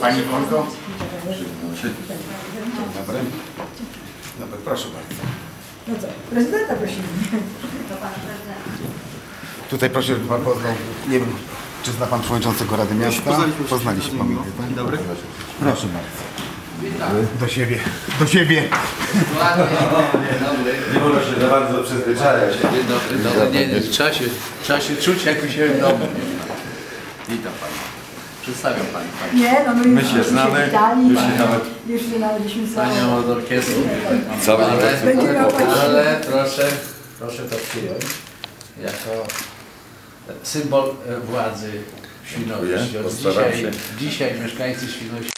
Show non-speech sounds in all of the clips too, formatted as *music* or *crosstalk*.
Pani Wolko. Dzień dobry. Dobry, proszę bardzo. No co, prezydenta prosimy. Tutaj proszę, żeby Pan poznał, nie wiem, czy zna Pan Przewodniczącego Rady Miasta? Poznaliśmy. Poznaliśmy pamiętaj, tak? Dzień dobry. Proszę bardzo. Do siebie, do siebie. Nie wolno się za bardzo przyzwyczajać. Dzień dobry, dobry. Nie, nie, trzeba się, trzeba się czuć jak u siebie w domu. Witam Pani. Przedstawiam Pani, Pani. Nie, no my, My już się znamy, witali, już się nawet- już się nawet żeśmy Panią od orkiestry. Cały ale, Pani- ale proszę, proszę to przyjąć jako symbol e, władzy postaram Dzisiaj, się. dzisiaj mieszkańcy Świnoujścia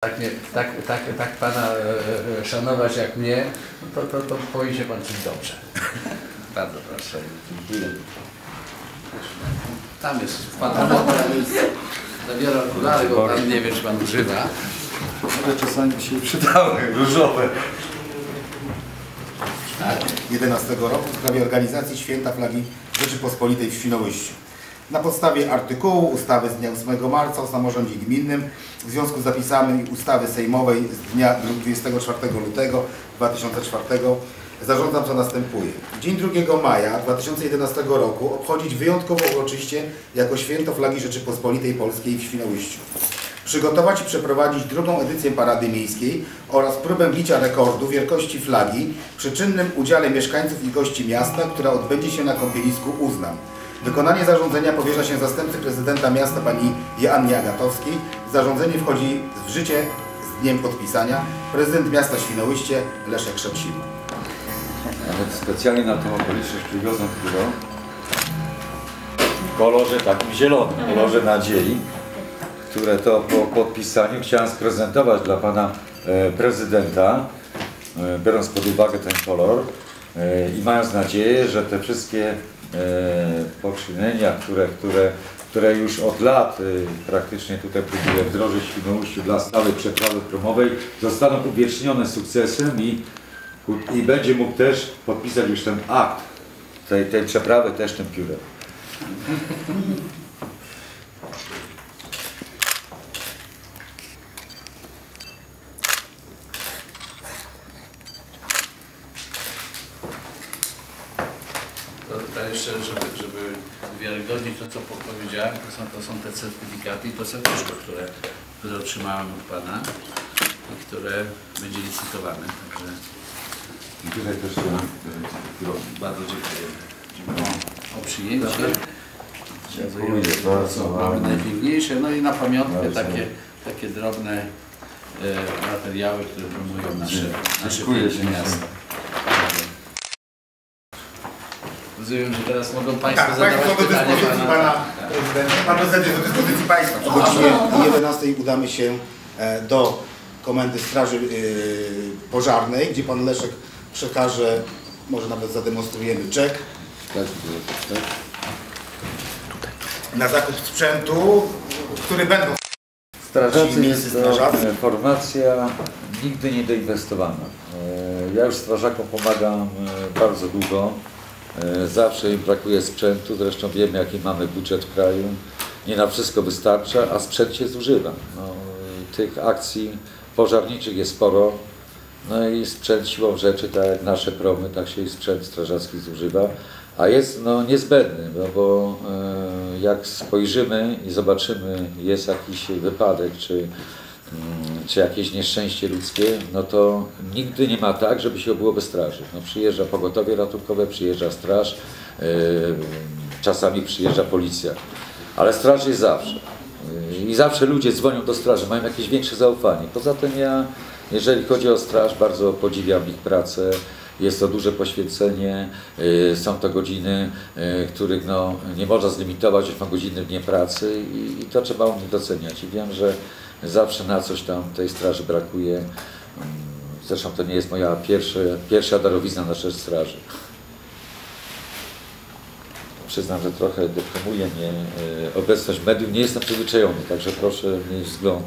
tak, nie, tak, tak, tak Pana e, e, szanować jak mnie, no to, to, to powinien się Pan czuć dobrze. *laughs* Bardzo proszę. Tam jest Pan zabiera okulary, bo Pan nie wie, czy Pan używa. Ale czasami by się *laughs* przydały różowe. 11 roku w sprawie organizacji Święta Flagi Rzeczypospolitej w Świnoujściu. Na podstawie artykułu ustawy z dnia 8 marca o samorządzie gminnym w związku z zapisami ustawy sejmowej z dnia 24 lutego 2004 zarządzam co następuje. Dzień 2 maja 2011 roku obchodzić wyjątkowo uroczyście jako święto flagi Rzeczypospolitej Polskiej w Świnoujściu. Przygotować i przeprowadzić drugą edycję Parady Miejskiej oraz próbę bicia rekordu wielkości flagi przy czynnym udziale mieszkańców i gości miasta, która odbędzie się na kąpielisku Uznam. Wykonanie zarządzenia powierza się zastępcy prezydenta miasta pani Joannie Agatowskiej. Zarządzenie wchodzi w życie z dniem podpisania. Prezydent miasta Świnoujście Leszek Szepsina. Nawet specjalnie na tą okoliczność przywiozłem pióro. W kolorze takim zielonym, w kolorze nadziei, które to po podpisaniu chciałem sprezentować dla pana e, prezydenta, e, biorąc pod uwagę ten kolor e, i mając nadzieję, że te wszystkie poczynienia, które, które, które już od lat praktycznie tutaj próbuję wdrożyć w Świnoujściu dla stałej przeprawy promowej, zostaną uwiecznione sukcesem i i będzie mógł też podpisać już ten akt tej, tej przeprawy też tym piórem. Jeszcze, żeby, żeby wiarygodnić to, co po- powiedziałem, to są, to są te certyfikaty i to serduszko, które, które otrzymałem od Pana i które będzie licytowane. Także I tutaj też się bardzo dziękuję. Dziękuję o przyjęcie. Dziękuję bardzo. Mamy najpiękniejsze, no i na pamiątkę takie, takie drobne e, materiały, które promują nasze, nasze piękne miasto. Rozumiem, że teraz mogą Państwo Tak, zadawać Państwo do dyspozycji Pana Prezydenta. Pan Prezydent jest do dyspozycji Państwa. O godzinie 11 udamy się e, do Komendy Straży e, Pożarnej, gdzie Pan Leszek przekaże, może nawet zademonstrujemy czek Tak, tak. na zakup sprzętu, który będą Strażacy jest strażacy? formacja nigdy nie doinwestowana. E, Ja już strażakom pomagam e, bardzo długo. E, Zawsze im brakuje sprzętu, zresztą wiemy jaki mamy budżet w kraju. Nie na wszystko wystarcza, a sprzęt się zużywa. No, tych akcji pożarniczych jest sporo. No i sprzęt siłą rzeczy, tak jak nasze promy, tak się i sprzęt strażacki zużywa, a jest no, niezbędny, no bo e, jak spojrzymy i zobaczymy, jest jakiś wypadek, czy, mm, czy jakieś nieszczęście ludzkie, no to nigdy nie ma tak, żeby się było bez straży. No, przyjeżdża pogotowie ratunkowe, przyjeżdża straż, e, czasami przyjeżdża policja, ale straż jest zawsze. I zawsze ludzie dzwonią do straży, mają jakieś większe zaufanie. Poza tym ja, jeżeli chodzi o straż, bardzo podziwiam ich pracę. Jest to duże poświęcenie, y, są to godziny, y, których no, nie można zlimitować, już ma godziny w dnie pracy i, i to trzeba u nich doceniać. I wiem, że zawsze na coś tam tej straży brakuje. Mm, Zresztą to nie jest moja pierwsza, pierwsza darowizna na rzecz straży. przyznam, że trochę deprymuje mnie e, obecność mediów. Nie jestem przyzwyczajony, także proszę mieć wzgląd.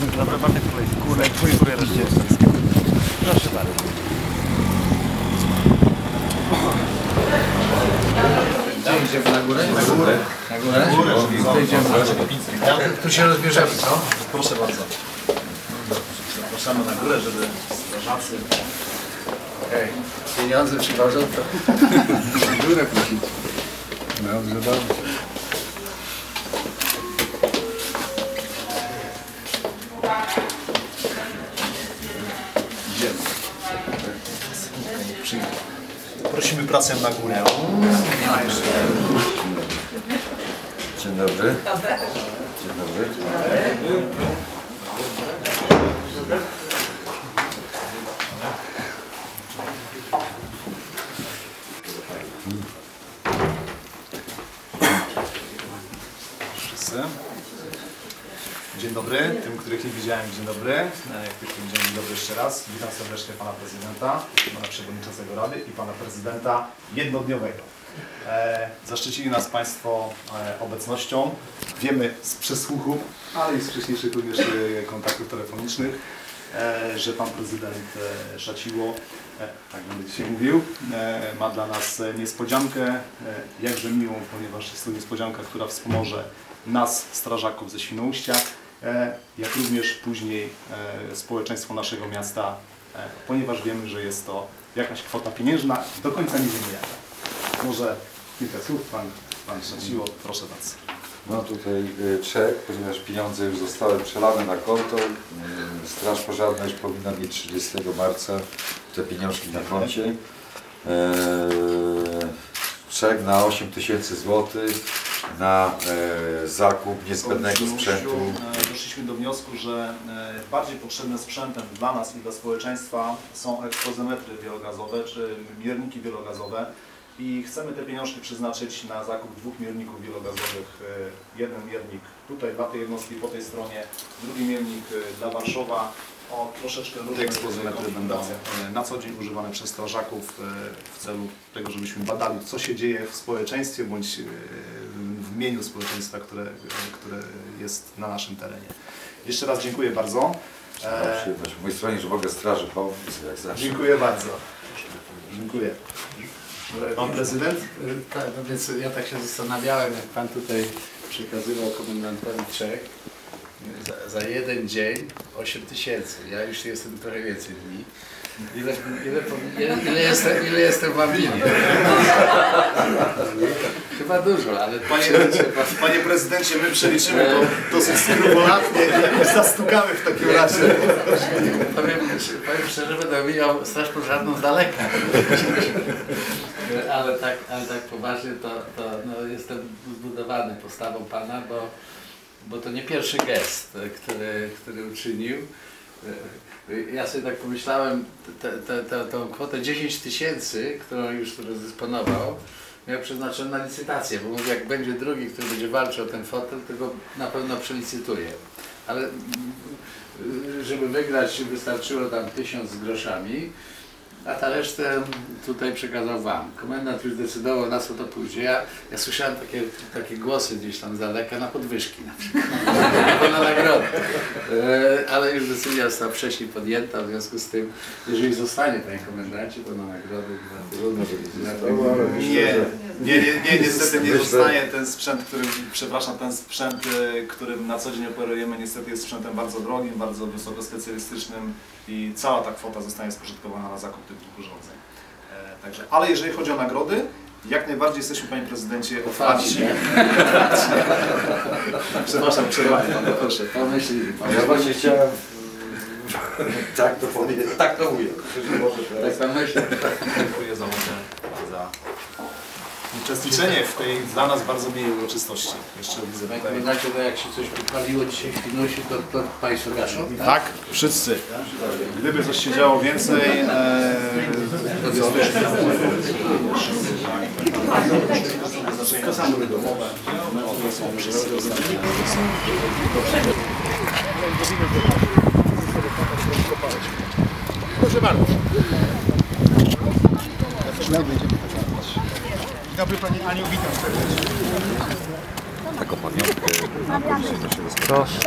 Dobra, Bartek kolej. Kurde, twój kurier jest Proszę bardzo. Idziemy na górę? Na górę. Na górę? To idziemy. Tu się rozbierzemy, co? Proszę bardzo. Zapraszamy na górę, żeby strażacy... Okej. Pieniądze przywożą, to na górę puścić. Dobrze, dobrze. Idziemy. Pracę na górę. Dzień dobry. Dzień dobry. Wszyscy. Dzień dobry, tym, których nie widziałem, dzień dobry. E, dzień dobry jeszcze raz. Witam serdecznie Pana Prezydenta, Pana Przewodniczącego Rady i Pana Prezydenta jednodniowego. E, zaszczycili nas Państwo e, obecnością. Wiemy z przesłuchów, ale i z wcześniejszych również kontaktów telefonicznych, że Pan Prezydent Szaciło, tak będę dzisiaj mówił, ma dla nas niespodziankę, jakże miłą, ponieważ jest to niespodzianka, która wspomoże nas, strażaków ze Świnoujścia, jak również później e, społeczeństwo naszego miasta, e, ponieważ wiemy, że jest to jakaś kwota pieniężna, do końca nie wiemy jaka. Może kilka słów Pan, pan Szaciło, proszę bardzo. No tutaj y, czek, ponieważ pieniądze już zostały przelane na konto. Y, Straż Pożarna już powinna mieć 30 marca te pieniążki na koncie. Czek na 8 tysięcy złotych na e, zakup niezbędnego sprzętu. E, Doszliśmy do wniosku, że e, bardziej potrzebnym sprzętem dla nas i dla społeczeństwa są ekspozymetry wielogazowe czy mierniki wielogazowe i chcemy te pieniążki przeznaczyć na zakup dwóch mierników wielogazowych. Jeden miernik tutaj dla tej jednostki po tej stronie, drugi miernik dla Warszawa. O troszeczkę różne ekspozymetry będą na co dzień używane przez strażaków w celu tego, żebyśmy badali, co się dzieje w społeczeństwie bądź imieniu społeczeństwa, które, które jest na naszym terenie. Jeszcze raz dziękuję bardzo. E, przyjemność po mojej stronie, że mogę straży pomóc, jak zawsze. dziękuję bardzo. Dziękuję. Pan prezydent? Tak, no więc ja tak się zastanawiałem, jak Pan tutaj przekazywał komendantowi Czech za, za jeden dzień 8 tysięcy. Ja już jestem trochę więcej dni. Ile, ile, ile, ile, jestem, ile jestem w Ablinie? *laughs* Chyba dużo, ale Panie, panie prezydencie, my przeliczymy to dosyć skrupulatnie i zastukamy w takim razie. powiem, powiem szczerze, będę mijał Straż Pożarną z daleka. Ale tak, ale tak poważnie to, to no, jestem zbudowany postawą Pana, bo, bo to nie pierwszy gest, który, który uczynił. Ja sobie tak pomyślałem, te, te, te, tą kwotę 10 tysięcy, którą już rozdysponował, miał przeznaczoną na licytację, bo mówię, jak będzie drugi, który będzie walczył o ten fotel, to go na pewno przelicytuję. Ale mm, żeby wygrać wystarczyło tam tysiąc z groszami, a ta resztę tutaj przekazał Wam. Komendant już decydował na co to pójdzie. Ja, ja słyszałem takie, takie głosy gdzieś tam z daleka na podwyżki na przykład, *laughs* na nagrody. E, ale już decyzja została wcześniej podjęta, w związku z tym, jeżeli zostanie Panie Komendancie, to na Trudno, żeby myślę, Nie, nie, nie, nie, niestety nie zostanie ten sprzęt, którym, przepraszam, ten sprzęt, y, którym na co dzień operujemy, niestety jest sprzętem bardzo drogim, bardzo wysoko specjalistycznym i cała ta kwota zostanie spożytkowana na zakup tych dwóch urządzeń. E, Także, ale jeżeli chodzi o nagrody, Jak najbardziej jesteśmy, panie prezydencie, otwarci. *laughs* Przepraszam, przerwanie pana, proszę. Pomyśl, Ja właśnie chciałem tak to powiedzieć, tak to mówię. tak pan myśli. Dziękuję za uwagę, uczestniczenie w tej dla nas bardzo miłej uroczystości. Jeszcze widzę tutaj. Pamiętacie, że jak się coś wypaliło dzisiaj w Świnoujściu, to, to państwo gaszą? Tak, wszyscy. Gdyby coś się działo więcej, e, To co? Dzień dobry Pani Aniu, witam serdecznie. Taką pamiątkę, to się rozpocznie.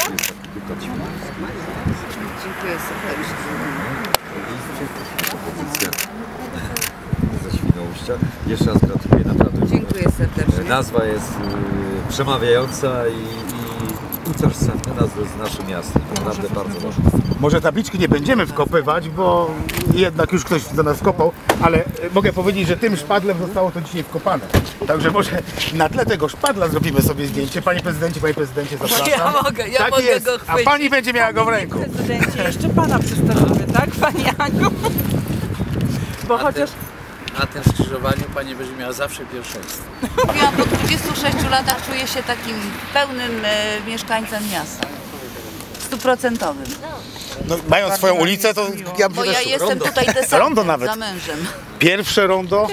Dziękuję serdecznie. Propozycja ze Świnoujścia. Jeszcze raz gratuluję, naprawdę. Dziękuję serdecznie. Nazwa jest y, przemawiająca i, i utożsamia nas z naszym miastem. Naprawdę bardzo ważne. Może tabliczki nie będziemy wkopywać, bo jednak już ktoś do nas wkopał, ale e, mogę powiedzieć, że tym szpadlem zostało to dzisiaj wkopane. Także może na tle tego szpadla zrobimy sobie zdjęcie. Panie prezydencie, panie prezydencie, zapraszam. Ja mogę, ja tak mogę jest. go A chwycić. pani będzie miała go w ręku. prezydencie, jeszcze pana przedstawimy, tak, pani Aniu? Bo chociaż Na tym skrzyżowaniu pani będzie miała zawsze pierwszeństwo. Ja po 26 latach czuję się takim pełnym e, mieszkańcem miasta. Stuprocentowym. No, mając swoją ulicę, to ja bym Bo się ja też jestem rondo. tutaj desantem *laughs* Rondo nawet. za mężem. Pierwsze rondo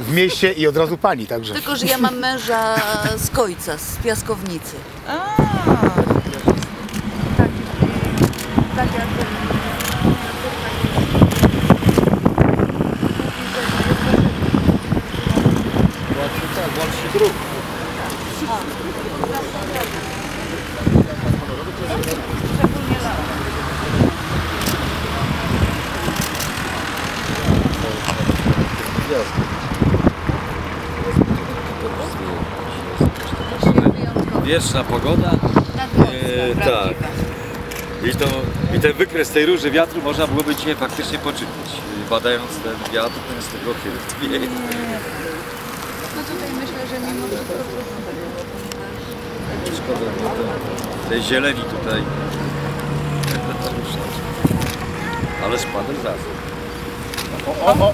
w mieście i od razu pani, także. Tylko, że ja mam męża z Kojca, z Piaskownicy. Tak, tak jak Wieczna pogoda. E, tak. I, to, I ten wykres tej róży wiatru można byłoby dzisiaj faktycznie poczytać. E, Badając ten wiatr, ten z tego chwieje. No tutaj myślę, że mimo wszystko Szkoda to, tej zieleni tutaj. Ale spadek za O, o, o.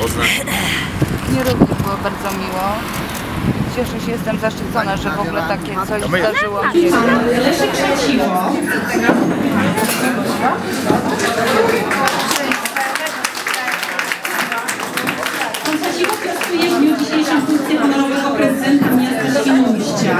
Poznań. Nie również było bardzo miło. Cieszę się, jestem zaszczycona, że w ogóle takie coś zdarzyło się. Leszek Krzaciło. Pan Krzaciło piastuje w dniu dzisiejszym funkcję honorowego prezydenta miasta Świnoujścia.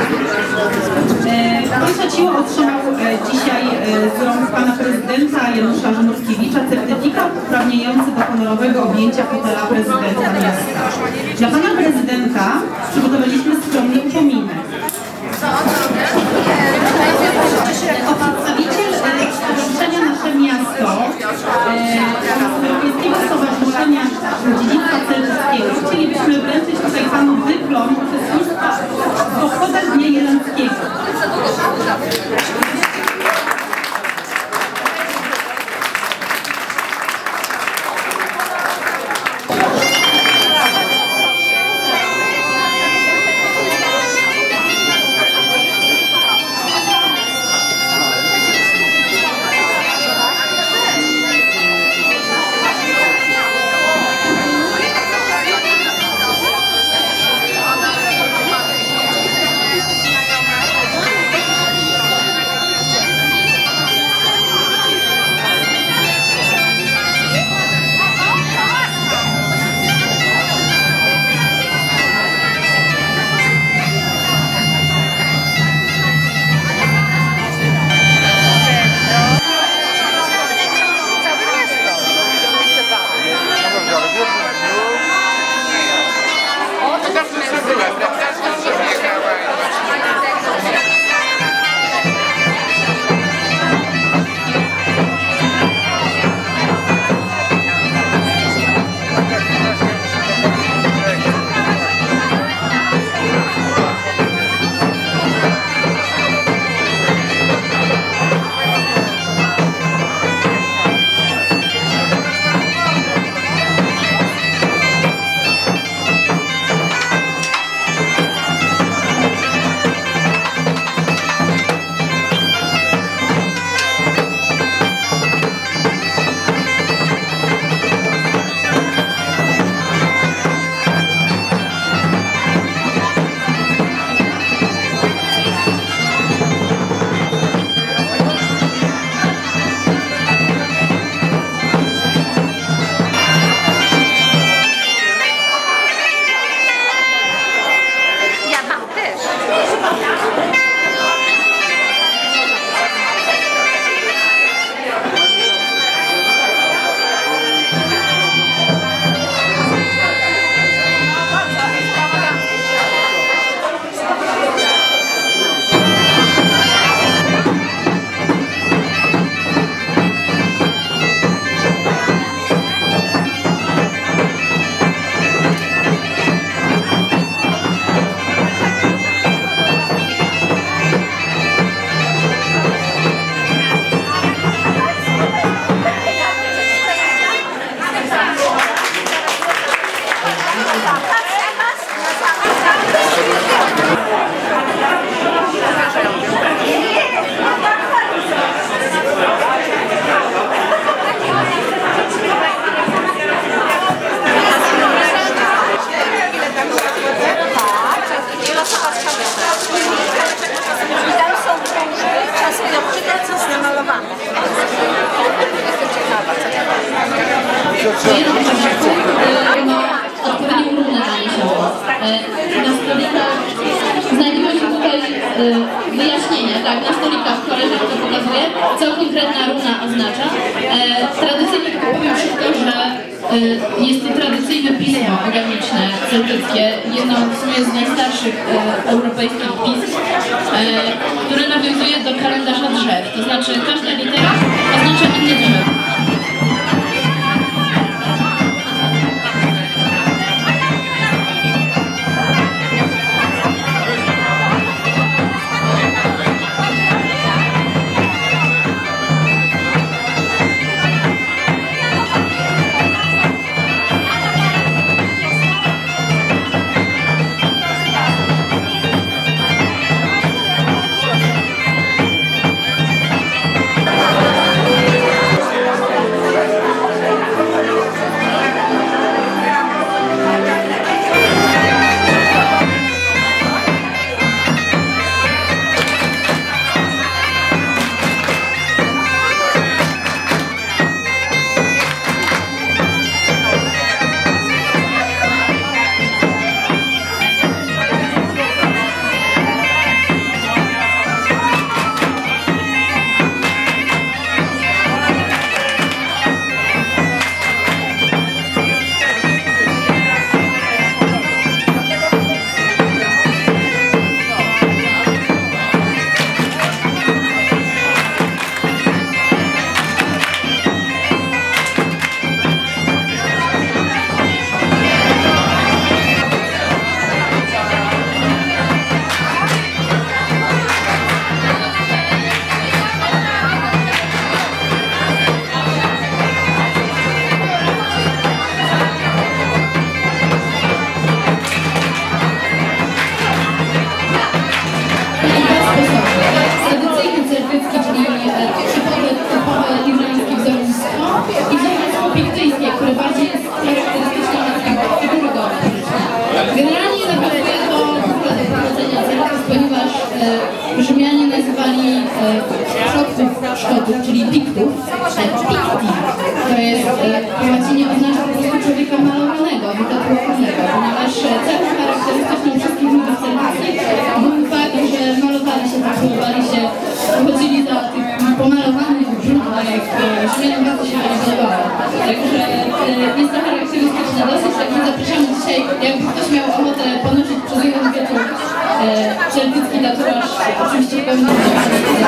Pan Krzaciło otrzymał e, dzisiaj e, z rąk pana prezydenta Janusza Żemurkiewicza certyfikat uprawniający do honorowego objęcia fotela prezydenta miasta. Dla pana prezydenta przygotowaliśmy Na znajdują się tutaj e, wyjaśnienia, tak, na stolikach koleżanka to pokazuje, co konkretna runa oznacza. E, tradycyjnie tylko powiem szybko, że e, jest to tradycyjne pismo organiczne celtyckie, jedno w sumie z najstarszych europejskich pism, które nawiązuje do kalendarza drzew, to znaczy każda litera oznacza inne drzewo. Thank you.